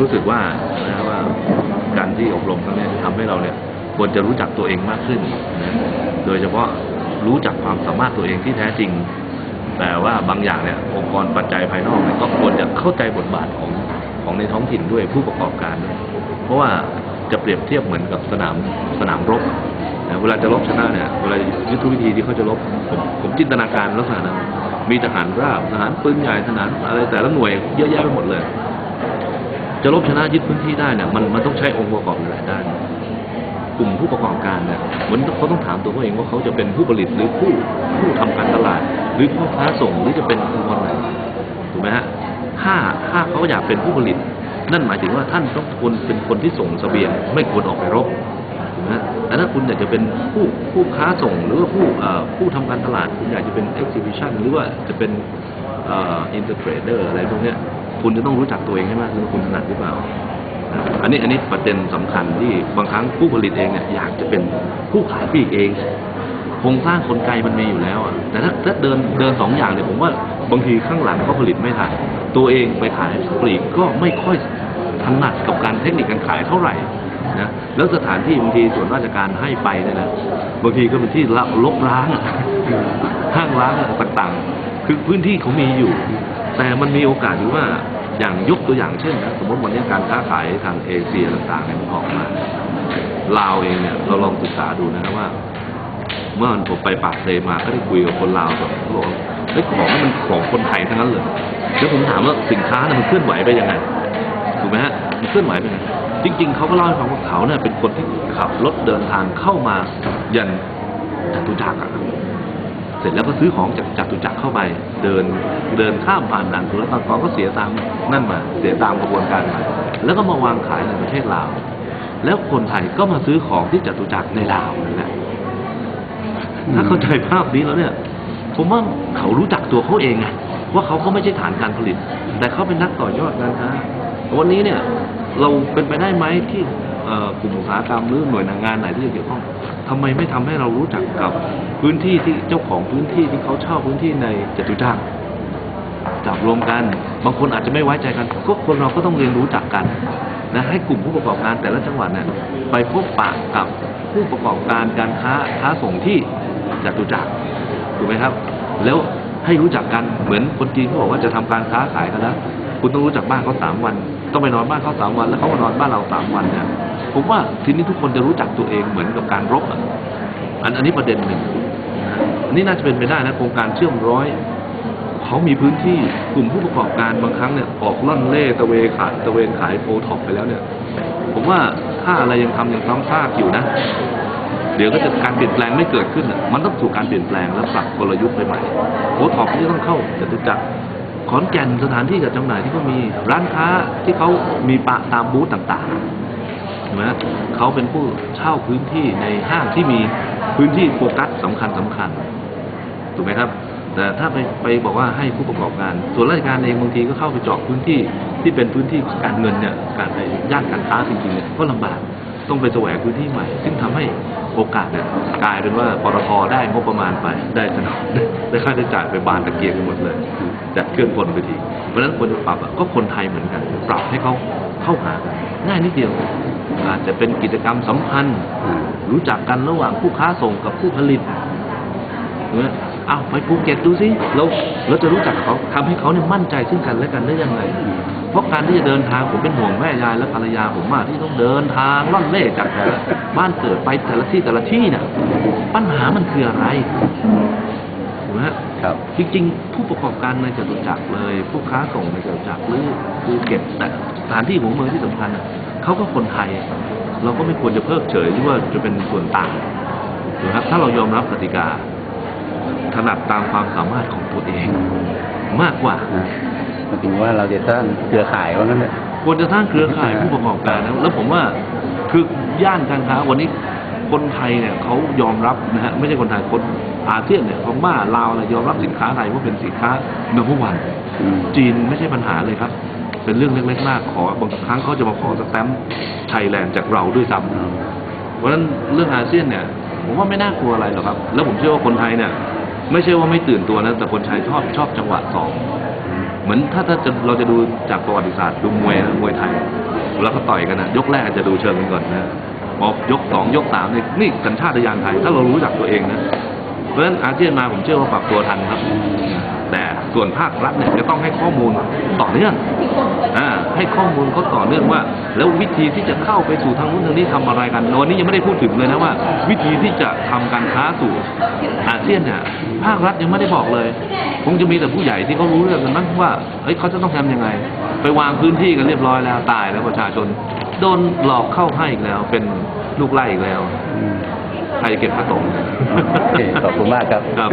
รู้สึกว่านะว่าการที่อบรมครั้งนี้ทำให้เราเนี่ยควรจะรู้จักตัวเองมากขึ้นนะโดยเฉพาะรู้จักความสามารถตัวเองที่แท้จริง แต่ว่าบางอย่างเนี่ยองค์กรปัจจัยภายนอกเนี่ยก็ควรจะเข้าใจบทบาทของของในท้องถิ่นด้วยผู้ประกอบการด้วยเพราะว่าจะเปรียบเทียบเหมือนกับสนามสนามรบนะเวลาจะรบชนะเนี่ยเวลายุทธวิธีที่เขาจะรบผมผมจินตนาการลักษณะนั้นมีทหารราบทหารปืนใหญ่ทหารอะไรแต่ละหน่วยเยอะแยะไปหมดเลย จะรบชนะยึดพื้นที่ได้เนี่ยมันมันต้องใช้องค์ประกอบหลายด้าน กลุ่มผู้ประกอบการเนี่ยเหมือนเขาต้องถามตัวเขาเองว่าเขาจะเป็นผู้ผลิตหรือผู้ผู้ทำการตลาด หรือผู้ค้าส่งหรือจะเป็นองค์กรไหนถูกไหมฮะถ้าถ้าเขาอยากเป็นผู้ผลิต นั่นหมายถึงว่าท่านต้องควรเป็นคนที่ส่งสเสบียง ไม่ควรออกไปรบถูกไหมฮะแต่ถ้าคุณอยากจะเป็นผู้ผู้ค้าส่งหรือว่าผู้ผู้ทำการตลาด คุณอยากจะเป็น exhibition หรือว่าจะเป็น เอ่อ integrator อะไรพวกเนี้ย คุณจะต้องรู้จักตัวเองให้มากขึ้นคุณถนัดหรือเปล่า อันนี้อันนี้ประเด็นสำคัญที่บางครั้งผู้ผลิตเองเนี่ยอยากจะเป็นผู้ขายปลีกเองโครงสร้างกลไกลมันมีอยู่แล้วอะแต่ถ้าถ้าเดินเดินสองอย่างเนี่ยผมว่าบางทีข้างหลังก็ผลิตไม่ทันตัวเองไปขายปลีกก็ไม่ค่อยถนัดกับการเทคนิคการขายเท่าไหร่นะแล้วสถานที่บางทีส่วนราชการให้ไปเนี่ยนะบางทีก็เป็นที่ละลกร้างห้างร้างต่างๆ คือพื้นที่เขามีอยู่ แต่มันมีโอกาสที่ว่าอย่างยกตัวอย่างเช่นนะสมมติวันนี้การค้าขายทางเอเชียต่างๆเนี่ยมันออกมาลาวเองเนี่ยเราลองศึกษาดูนะครับว่า เมื่อผมไปปากเซมาก็ได้คุยกับคนลาวแบบเขาบอกว่าเฮ้ยของมันของคนไทยทั้งนั้นเลยแล้วผมถามว่าสินค้าเนี่ยมันเคลื่อนไหวไปยังไงถูกไหมฮะมันเคลื่อนไหวไปยังไงจริง ๆเขาก็เล่าให้ฟังว่าเขาเนี่ยเป็นคนที่ขับรถเดินทางเข้ามายันจตุจักรอะ เสร็จแล้วก็ซื้อของจากจตุจักรเข้าไป เดินเดินข้ามผ่านด่านสุลต่ากรก็เสียตามนั่นมา เสียตามกระบวนการมาแล้วก็มาวางขายในประเทศลาว แล้วคนไทยก็มาซื้อของที่จตุจักรในลาวนั่นแหละถ้าเข้าใจภาพนี้แล้วเนี่ย ผมว่าเขารู้จักตัวเขาเองไงว่าเขาก็ไม่ใช่ฐานการผลิต แต่เขาเป็นนักต่อยอดการค้าวันนี้เนี่ยเราเป็นไปได้ไหมที่เอ่อกลุ่มอุตสาหกรรมหรือหน่วยงานไหนที่เกี่ยวข้องทำไมไม่ทำให้เรารู้จักกับ พื้นที่ที่เจ้าของพื้นที่ที่เขาเช่าพื้นที่ในจตุจักรจับรวมกัน บางคนอาจจะไม่ไว้ใจกัน ก็คนเราก็ต้องเรียนรู้จักกันนะให้กลุ่มผู้ประกอบการแต่ละจังหวัดเนี่ยไปพบปะกับผู้ประกอบการการค้าค้าส่งที่จตุจักรถูกไหมครับ แล้วให้รู้จักกันเหมือนคนจีนเขาบอกว่าจะทำการค้าขายกันแล้วคุณต้องรู้จักบ้านเขาสามวัน ต้องไปนอนบ้านเขาสามวัน แล้วเขามานอนบ้านเราสามวันเนี่ยผมว่าทีนี้ทุกคนจะรู้จักตัวเองเหมือนกับการรบอะอันอันนี้ประเด็นหนึ่ง อันนี่น่าจะเป็นไปได้นะโครงการเชื่อมร้อยเขามีพื้นที่กลุ่มผู้ประกอบการบางครั้งเนี่ยออกล่อนเล่ตะเวขายตะเวนขายโอท็อปไปแล้วเนี่ย ผมว่าถ้าอะไรยังทำยังซ้ำซากอยู่นะ เดี๋ยวก็จะการเปลี่ยนแปลงไม่เกิดขึ้นอะมันต้องสู่การเปลี่ยนแปลงแล้วปรับกลยุทธ์ไปใหม่โอท็อปที่ต้องเข้าจะตุจักรขอนแก่นสถานที่จัดจำหน่ายที่เขามีร้านค้าที่เขามีปะตามบูธต่างๆถูกไหมเขาเป็นผู้เช่าพื้นที่ในห้างที่มีพื้นที่โฟกัสสำคัญสำคัญ ถูกไหมครับ แต่ถ้าไปไปบอกว่าให้ผู้ประกอบการ ส่วนราชการเองบางทีก็เข้าไปเจาะพื้นที่ที่เป็นพื้นที่การเงินเนี่ยการในย่านการค้าจริงๆเนี่ยก็ลำบากต้องไปแสวงพื้นที่ใหม่ ซึ่งทำให้โอกาสเนี่ยกลายเป็นว่าปตทได้งบประมาณไปได้สนามได้ค่าใช้จ่ายไปบานตะเกียงกันหมดเลยจัดเคลื่อนพลไปทีเพราะฉะนั้นควรจะปรับก็คนไทยเหมือนกัน ปรับให้เขาเข้าหากันง่ายนิดเดียวอาจจะเป็นกิจกรรมสัมพันธ์ รู้จักกันระหว่างผู้ค้าส่งกับผู้ผลิตเนี่ย อาไปภูเก็ตดูสิเราเราจะรู้จักกับเขาทำให้เขาเนี่ยมั่นใจซึ่งกันและกันได้ยังไง เพราะการที่จะเดินทางผมเป็นห่วงแม่ยายและภรรยาผมมากที่ต้องเดินทางล่อนเล่จากแต่ละบ้านเกิดไปแต่ละที่แต่ละที่เนี่ยปัญหามันคืออะไรถูกไหมฮะครับจริงๆ ผู้ประกอบการในจตุจักรเลย ผู้ค้าส่งในจตุจักรหรือภูเก็ตแต่สถานที่หัวเมืองที่สำคัญน่ะเขาก็คนไทย เราก็ไม่ควรจะเพิกเฉยหรือว่าจะเป็นส่วนต่างถูกไหมครับถ้าเรายอมรับกติกา ถนัดตามความสามารถของตัวเอง มากกว่านะหมายถึงว่าเราจะสร้างเครือข่ายว่างั้นเถอะควรจะสร้างเครือข่ายผู้ประกอบการนะแล้วผมว่าคือย่านการค้าวันนี้คนไทยเนี่ยเขายอมรับนะฮะไม่ใช่คนไทยคนอาเซียนเนี่ยพม่าลาวอะไรยอมรับสินค้าไทยว่าเป็นสินค้าเนื้อวันอืมจีนไม่ใช่ปัญหาเลยครับ เป็นเรื่องเล็กๆมากขอบางครั้งเขาจะมาขอสแตมป์ไทยแลนด์จากเราด้วยซ้ำเพราะฉะนั้นเรื่องอาเซียนเนี่ย ผมว่าไม่น่ากลัวอะไรหรอกครับ แล้วผมเชื่อว่าคนไทยเนี่ย ไม่ใช่ว่าไม่ตื่นตัวนะแต่คนไทยชอบชอบจังหวะสองเหมือนถ้าถ้าจะเราจะดูจากประวัติศาสตร์ดูมวยนะมวยไทยแล้วก็ต่อยกันนะยกแรกจจะดูเชิงกันก่อนนะพอยกสองยกสามเนี่ยนี่สัญชาตญาณไทย ถ้าเรารู้จักตัวเองนะเพราะฉะนั้นอาเซียนมาผมเชื่อว่าปรับตัวทันครับ แต่ส่วนภาครัฐเนี่ยจะต้องให้ข้อมูลต่อเนื่องอ่าให้ข้อมูลเขาต่อเนื่องว่า แล้ววิธีที่จะเข้าไปสู่ทางนู้นทางนี้ทำอะไรกันวันนี้ยังไม่ได้พูดถึงเลยนะว่า วิธีที่จะทำการค้าสู่อาเซียนเนี่ยภาครัฐยังไม่ได้บอกเลยคงจะมีแต่ผู้ใหญ่ที่เขารู้เรื่องกันมั้งว่าเอ้ยเขาจะต้องทำยังไง ไปวางพื้นที่กันเรียบร้อยแล้วตายแล้วประชาชนโดนหลอกเข้าให้อีกแล้ว เป็นลูกไล่อีกแล้วอืมใครจะเก็บกระตงโอเคขอบคุณมากครับครับ